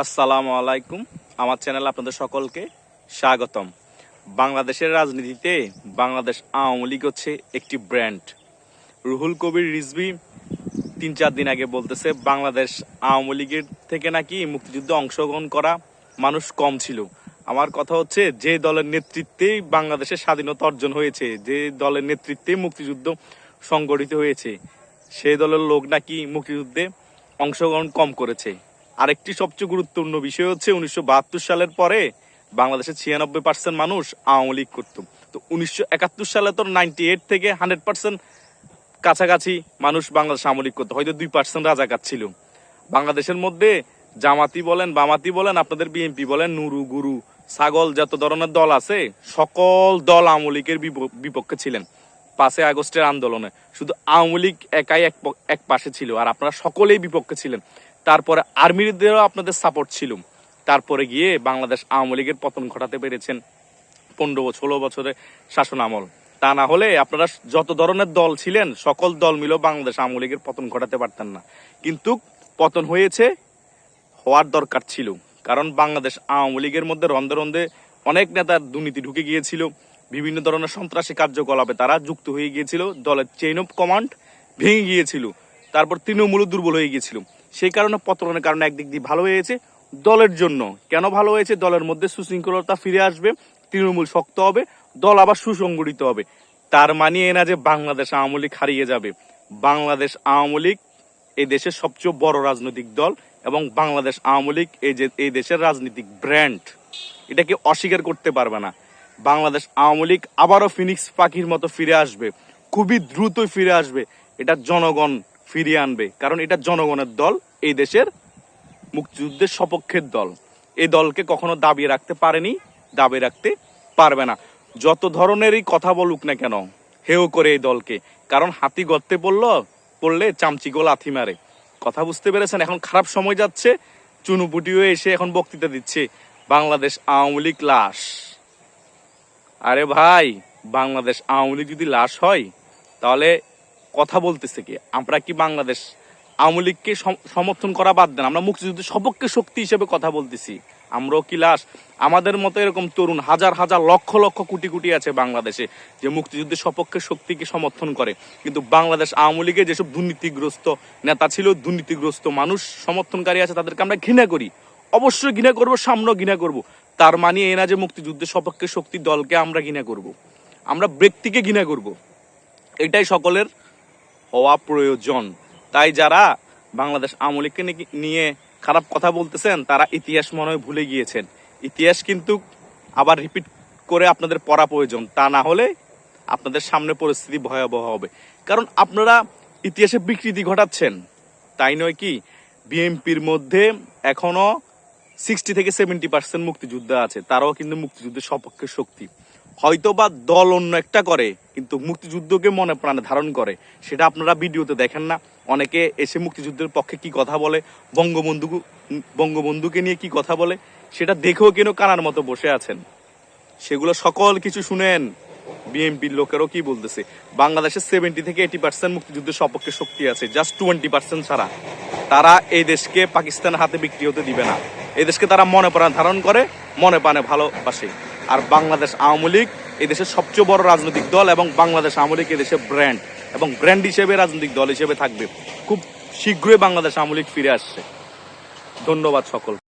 আসসালামু আলাইকুম। আমার চ্যানেলে আপনাদের সকলকে স্বাগতম। বাংলাদেশের রাজনীতিতে বাংলাদেশ আওয়ামী লীগ হচ্ছে একটি ব্র্যান্ড। রুহুল কবির রিজভি তিন চার দিন আগে বলতেছে, বাংলাদেশ আওয়ামী লীগের থেকে নাকি মুক্তিযুদ্ধে অংশগ্রহণ করা মানুষ কম ছিল। আমার কথা হচ্ছে, যে দলের নেতৃত্বেই বাংলাদেশের স্বাধীনতা অর্জন হয়েছে, যে দলের নেতৃত্বেই মুক্তিযুদ্ধ সংগঠিত হয়েছে সেই দলের লোক নাকি মুক্তিযুদ্ধে অংশগ্রহণ কম করেছে। আরেকটি সবচেয়ে গুরুত্বপূর্ণ বিষয় হচ্ছে উনিশশো সালের পরে বাংলাদেশের ছিয়ানব্বই পার্সেন্ট মানুষ আওয়ামী লীগ করত। তো উনিশশো একাত্তর সালে তো নাইনটি এইট থেকে হান্ড্রেড পার্সেন্ট কাছাকাছি মানুষ বাংলাদেশ আওয়ামী লীগ করতো, হয়তো দুই পার্সেন্ট রাজাকার ছিল। বাংলাদেশের মধ্যে জামাতি বলেন, বামাতি বলেন, আপনাদের বিএনপি বলেন, নুরু, গুরু, ছাগল যত ধরনের দল আছে, সকল দল আওয়ামী লীগের বিপ- বিপক্ষে ছিলেন। পাঁচই আগস্টের আন্দোলনে। শুধু আওয়ামী লীগ একাই এক এক পাশে ছিল, আর আপনারা সকলেই বিপক্ষে ছিলেন। তারপরে আর্মিদেরও আপনাদের সাপোর্ট ছিল তারপরে গিয়ে বাংলাদেশ আওয়ামী লীগের পতন ঘটাতে পেরেছেন পনেরো ষোলো বছরের শাসন আমল। তা না হলে আপনারা যত ধরনের দল ছিলেন, সকল দল মিলেও বাংলাদেশ আওয়ামী লীগের পতন ঘটাতে পারতেন না। কিন্তু পতন হয়েছে, হওয়ার দরকার ছিল। কারণ বাংলাদেশ আওয়ামী লীগের মধ্যে রন্ধে রন্ধে অনেক নেতার দুর্নীতি ঢুকে গিয়েছিল। বিভিন্ন ধরনের সন্ত্রাসী কার্যকলাপে তারা যুক্ত হয়ে গিয়েছিল। দলের চেইন অফ কমান্ড ভেঙে গিয়েছিল। তারপর তৃণমূল দুর্বল হয়ে গিয়েছিল। সেই কারণে পতনের কারণে একদিক দিয়ে ভালো হয়েছে। দলের জন্য কেন ভালো হয়েছে? দলের মধ্যে সুশৃঙ্খলতা ফিরে আসবে, তৃণমূল শক্ত হবে, দল আবার সুসংগঠিত হবে। তার মানে এ না যে বাংলাদেশ আওয়ামী লীগ হারিয়ে যাবে। বাংলাদেশ আওয়ামী লীগ এই দেশের সবচেয়ে বড় রাজনৈতিক দল এবং বাংলাদেশ আওয়ামী লীগ এই যে এই দেশের রাজনৈতিক ব্র্যান্ড, এটাকে অস্বীকার করতে পারবে না। বাংলাদেশ আওয়ামী লীগ আবারও ফিনিক্স পাখির মতো ফিরে আসবে, খুবই দ্রুতই ফিরে আসবে। এটা জনগণ ফিরিয়ে আনবে। কারণ এটা জনগণের দল, এই দেশের মুক্তিযুদ্ধের সপক্ষের দল। এই দলকে কখনো দাবিয়ে রাখতে পারেনি দাবিয়ে রাখতে পারবে না। যত ধরনেরই কথা বলুক না কেন, হেও করে এই দলকে। কারণ হাতি গর্তে পড়ল, পড়লে চামচিগো লাথি মারে। কথা বুঝতে পেরেছেন? এখন খারাপ সময় যাচ্ছে, চুনুপুটিও এসে এখন বক্তৃতা দিচ্ছে। বাংলাদেশ আওয়ামী লীগ লাশ। আরে ভাই, বাংলাদেশ আওয়ামী লীগ যদি লাশ হয়, তাহলে কথা বলতেছে কি? আমরা কি বাংলাদেশ আওয়ামী লীগকে সমর্থন করা বাদ দেন? আমরা মুক্তিযুদ্ধের সপক্ষে শক্তি হিসেবে কথা বলতেছি। আমরাও কি লাশ? আমাদের মতো এরকম তরুণ হাজার হাজার, লক্ষ লক্ষ, কোটি কোটি আছে বাংলাদেশে যে মুক্তিযুদ্ধের সপক্ষে শক্তিকে সমর্থন করে। কিন্তু বাংলাদেশ আওয়ামী লীগের যেসব দুর্নীতিগ্রস্ত নেতা ছিল, দুর্নীতিগ্রস্ত মানুষ সমর্থনকারী আছে, তাদেরকে আমরা ঘৃণা করি। অবশ্যই ঘৃণা করব, সামনেও ঘৃণা করব। তার মানে এ না যে মুক্তিযুদ্ধের সপক্ষে শক্তি দলকে আমরা ঘৃণা করব। আমরা ব্যক্তিকে ঘৃণা করব। এটাই সকলের হওয়া প্রয়োজন তাই যারা বাংলাদেশ আওয়ামী লীগকে নিয়ে- খারাপ কথা বলতেছেন, তারা ইতিহাস মনে হয় ভুলে গিয়েছেন। ইতিহাস কিন্তু আবার রিপিট করে আপনাদের পড়া প্রয়োজন। তা না হলে আপনাদের সামনে পরিস্থিতি ভয়াবহ হবে। কারণ আপনারা ইতিহাসে বিকৃতি ঘটাচ্ছেন। তাই নয় কি? বিএনপির মধ্যে এখনও সিক্সটি থেকে সেভেন্টি পার্সেন্ট মুক্তিযোদ্ধা আছে। তারাও কিন্তু মুক্তিযুদ্ধের সপক্ষে শক্তি। হয়তো বা দল অন্য একটা করে, কিন্তু মুক্তিযুদ্ধকে মনে প্রাণে ধারণ করে। সেটা আপনারা ভিডিওতে দেখেন না। অনেকে এসে মুক্তিযুদ্ধের পক্ষে কি কথা বলে, বঙ্গবন্ধু বঙ্গবন্ধুকে নিয়ে কি কথা বলে, সেটা দেখেও কেন কানার মতো বসে আছেন? সেগুলো সকল কিছু শুনেন। বিএনপির লোকেরও কি বলতেছে? বাংলাদেশের সেভেন্টি থেকে এইটি পার্সেন্ট মুক্তিযুদ্ধের সপক্ষে শক্তি আছে জাস্ট টোয়েন্টি পার্সেন্ট ছাড়া। তারা এই দেশকে পাকিস্তানের হাতে বিক্রি হতে দিবে না। এই দেশকে তারা মনে প্রাণ ধারণ করে, মনে প্রাণে ভালোবাসে। আর বাংলাদেশ আওয়ামী লীগ এই দেশের সবচেয়ে বড় রাজনৈতিক দল এবং বাংলাদেশ আওয়ামী লীগ এই দেশের ব্র্যান্ড এবং ব্র্যান্ড হিসেবে রাজনৈতিক দল হিসেবে থাকবে। খুব শীঘ্রই বাংলাদেশ আওয়ামী লীগ ফিরে আসছে। ধন্যবাদ সকল